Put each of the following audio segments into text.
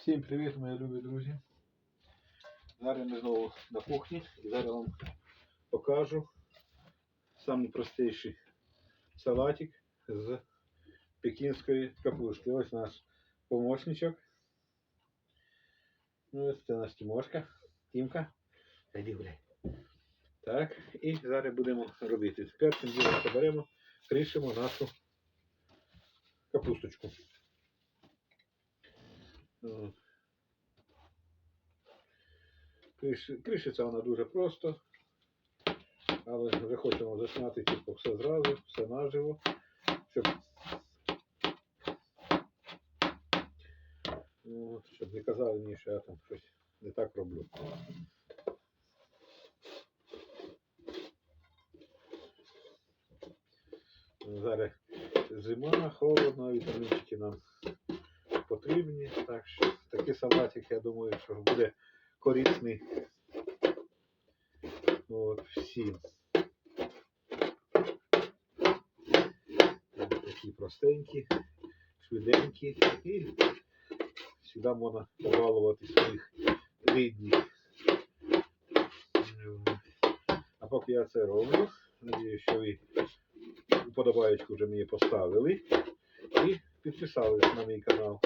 Всім привіт, мої любі друзі. Зараз ми знову на кухні і зараз вам покажу самий простіший салатик з пекінської капусти. Ось наш помощничок. Ну, ось це наш Тимошка. Тімка. Іди гуляй. Так, і зараз будемо робити. Першим ділом беремо, кришимо нашу капусточку. Кришиться вона дуже просто, але вже хочемо засняти типу, все зразу, все наживо, щоб, щоб не казали мені, що я там щось не так роблю. Зараз зима, холодно, вітамінчики нам потрібні. Так що такий салатик, я думаю, що буде корисний от, всім. Такі простенькі, швиденькі і завжди можна побалувати своїх рідних. А поки я це роблю, надію, що ви уподобаєчку вже мені поставили і підписались на мій канал.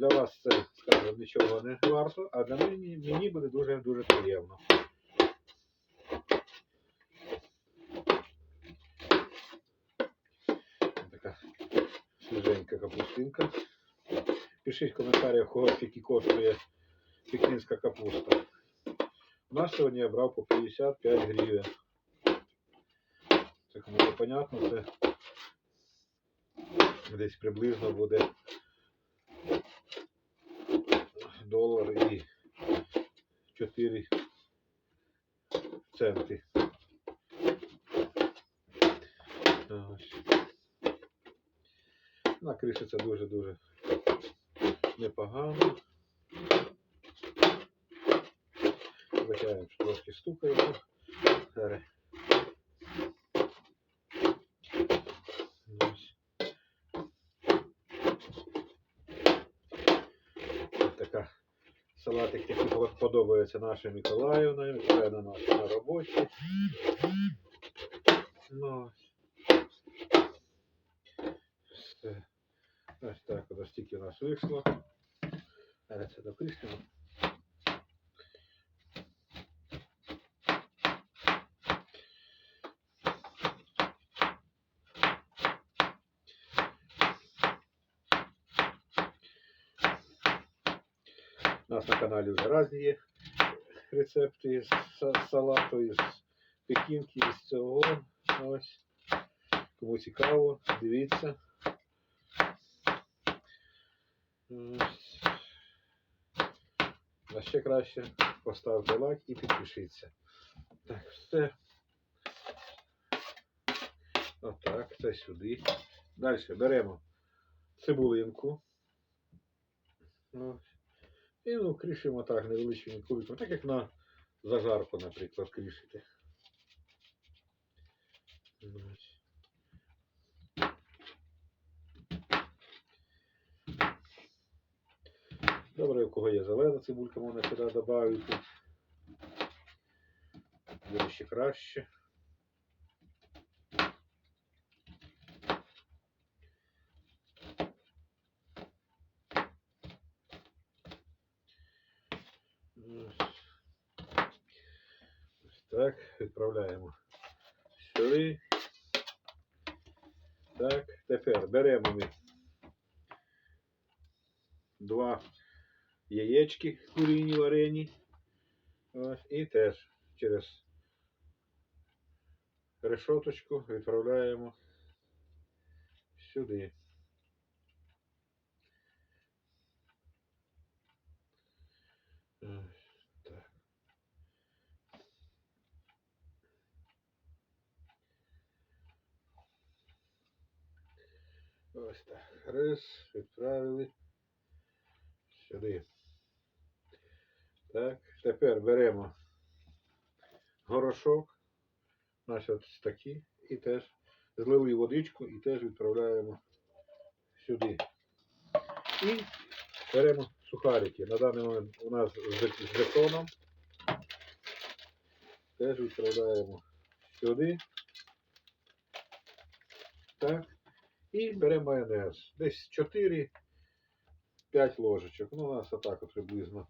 Для вас це, скажімо, нічого не варто, а для мені, мені буде дуже-дуже приємно. Така свіженька капустинка. Пишіть в коментарях, кого скільки коштує пекінська капуста. У нас сьогодні я брав по 55 гривень. Це кому не понятно, це десь приблизно буде долар і 4 центи. Ось. На дуже-дуже непогано. Витягаємо, трошки стукаємо. Зараз. Ось. Ось така салатик, по- подобається нашій Миколаївні. Миколаївна на нас на роботі. Ну, ось. Так, Ось стільки у нас вийшло. Зараз це допишемо. У нас на каналі вже різні є рецепти із салату, із пекінки, із цього. Ось. Кому цікаво, дивіться. А ще краще поставте лайк і підпишіться. Так, все. Отак, це сюди. Далі беремо цибулинку. Ось. І ну, кришимо так невеличкими кубиками, так як на зажарку, наприклад, кришити. Ось. Добре, у кого є зелена цибулька, можна сюди додати. Буде ще краще. Ось. Ось так, відправляємо сюди. Так, тепер беремо ми два яєчки куріні варені. Ось, і теж через решоточку відправляємо сюди. Ось так. Раз, відправили сюди. Так, тепер беремо горошок, наші ось такі, і теж злили водичку і теж відправляємо сюди. І беремо сухарики. На даний момент у нас з бетоном. Теж відправляємо сюди. Так. І беремо майонез. Десь 4-5 ложечок. Ну, у нас отак от приблизно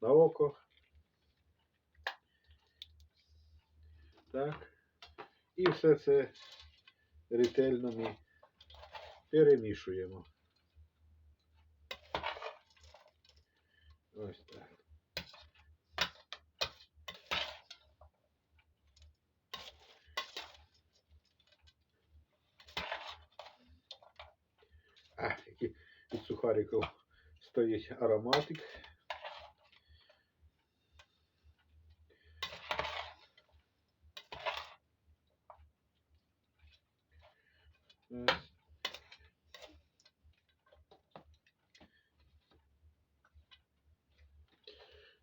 на око. Так. І все це ретельно ми перемішуємо. Ось так. Сухариків стоїть ароматик.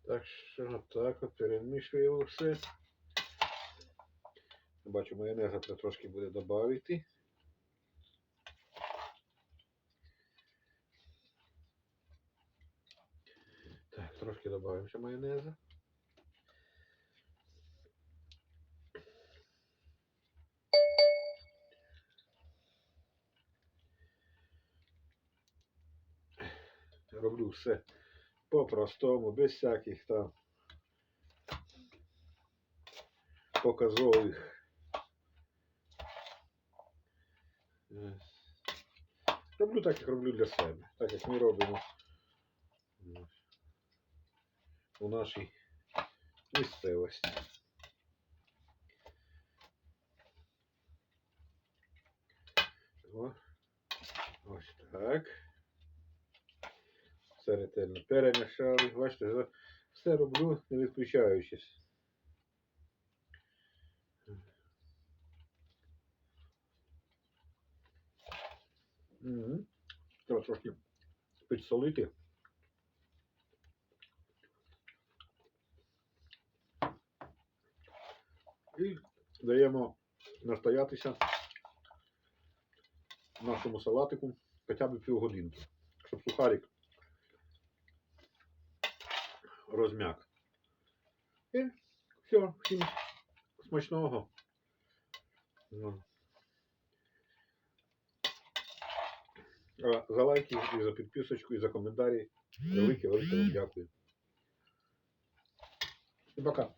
Так що так от перемішуємо все. Бачу, майонеза трошки буде додати. Так, трошки додаємо ще майонеза. Роблю все по-простому, без всяких там показових. Е, Роблю так, як роблю для себе. Так як ми робимо у нашій місцевості. О, ось так. Все ретельно перемішали. Бачите, все роблю, не відключаючись. Треба трошки підсолити. І даємо настоятися нашому салатику хоча б півгодинки, щоб сухарик розм'як. І все, всім смачного. Ну. За лайки і за підписочку, і за коментарі. Велике, велике вам дякую. І пока.